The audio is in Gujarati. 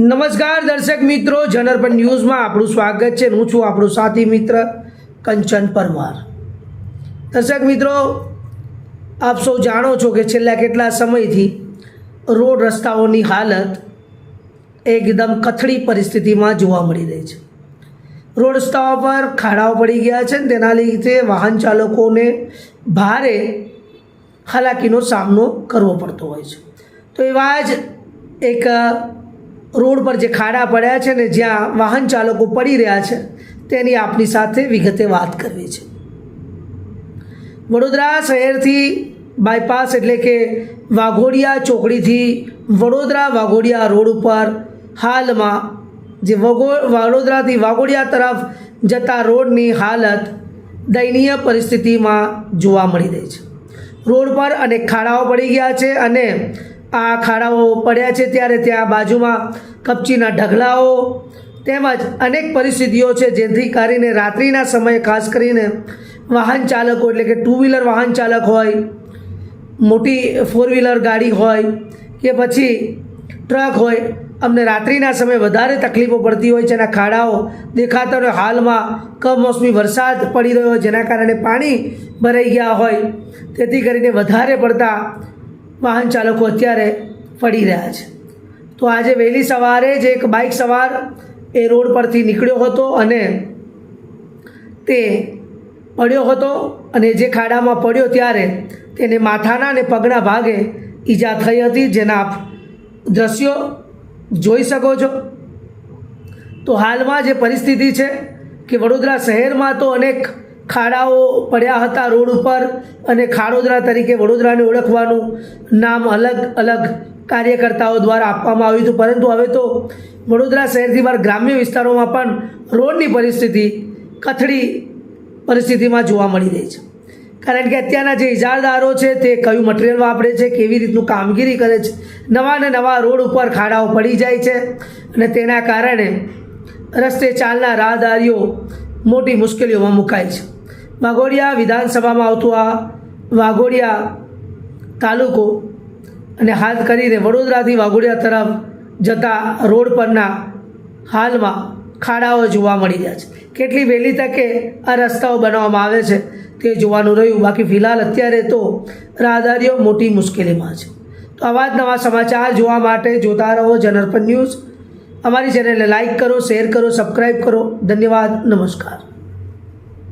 નમસ્કાર દર્શક મિત્રો જનરપન ન્યૂઝમાં આપણું સ્વાગત છે. હું છું આપણું સાથી મિત્ર કંચન પરમાર. દર્શક મિત્રો, આપ સૌ જાણો છો કે છેલ્લા કેટલા સમયથી રોડ રસ્તાઓની હાલત એકદમ કથળી પરિસ્થિતિમાં જોવા મળી રહી છે. રોડ રસ્તાઓ પર ખાડાઓ પડી ગયા છે તેના લીધે વાહન ચાલકોને ભારે હાલાકીનો સામનો કરવો પડતો હોય છે. તો એવા જ એક રોડ પર જે ખાડા પડ્યા છે ને જ્યાં વાહન ચાલકો પડી રહ્યા છે, તેની આપની સાથે વિગતે વાત કરવી છે. વડોદરા શહેરથી બાયપાસ એટલે કે વાઘોડિયા ચોકડીથી વડોદરા વાઘોડિયા રોડ ઉપર હાલમાં જે વગો, વડોદરાથી વાઘોડિયા તરફ જતા રોડની હાલત દયનીય પરિસ્થિતિમાં જોવા મળી રહી છે. રોડ પર અનેક ખાડાઓ પડી ગયા છે અને આ ખાડાઓ પડ્યા છે ત્યારે ત્યાં બાજુમાં કપચીના ઢગલાઓ તેમજ અનેક પરિસ્થિતિઓ છે જેથી કરીને રાત્રિના સમયે ખાસ કરીને વાહન ચાલકો એટલે કે ટુ વ્હીલર વાહન ચાલક હોય, મોટી ફોર વ્હીલર ગાડી હોય કે પછી ટ્રક હોય, અમને રાત્રિના સમયે વધારે તકલીફો પડતી હોય છે અને ખાડાઓ દેખાતા હોય હાલમાં કમોસમી વરસાદ પડી રહ્યો હોય જેના કારણે પાણી ભરાઈ ગયા હોય, તેથી કરીને વધારે પડતા વાહન ચાલકો અત્યારે પડી રહ્યા છે. તો આજે વહેલી સવારે જ એક બાઇક સવાર એ રોડ પરથી નીકળ્યો હતો અને તે પડ્યો હતો અને જે ખાડામાં પડ્યો ત્યારે તેને માથાના અને પગના ભાગે ઈજા થઈ હતી. જેના આપ દ્રશ્યો જોઈ શકો છો. તો હાલમાં જે પરિસ્થિતિ છે કે વડોદરા શહેરમાં તો અનેક ખાડાઓ પડ્યા હતા રોડ ઉપર અને ખાડોદરા તરીકે વડોદરાને ઓળખવાનું નામ અલગ અલગ કાર્યકર્તાઓ દ્વારા આપવામાં આવ્યું હતું. પરંતુ હવે તો વડોદરા શહેરથી બહાર ગ્રામ્ય વિસ્તારોમાં પણ રોડની પરિસ્થિતિ કથળી પરિસ્થિતિમાં જોવા મળી રહી છે. કારણ કે અત્યારના જે ઇજારદારો છે તે કયું મટીરિયલ વાપરે છે, કેવી રીતનું કામગીરી કરે છે, નવા ને નવા રોડ ઉપર ખાડાઓ પડી જાય છે અને તેના કારણે રસ્તે ચાલનાર રાહદારીઓ મોટી મુશ્કેલીઓમાં મુકાય છે. વાઘોડિયા વિધાનસભામાં આવતું આ વાઘોડિયા તાલુકો અને હાથ કરીને વડોદરાથી વાઘોડિયા તરફ જતા રોડ પરના હાલમાં ખાડાઓ જોવા મળી રહ્યા છે. કેટલી વહેલી તકે આ રસ્તાઓ બનાવવામાં આવે છે તે જોવાનું રહ્યું. બાકી ફિલહાલ અત્યારે તો રાહદારીઓ મોટી મુશ્કેલીમાં છે. તો આવા જ નવા સમાચાર જોવા માટે જોતા રહો જનરપન ન્યૂઝ અમારી ચેનલને લાઇક કરો, શેર કરો સબસ્ક્રાઈબ કરો. ધન્યવાદ, નમસ્કાર.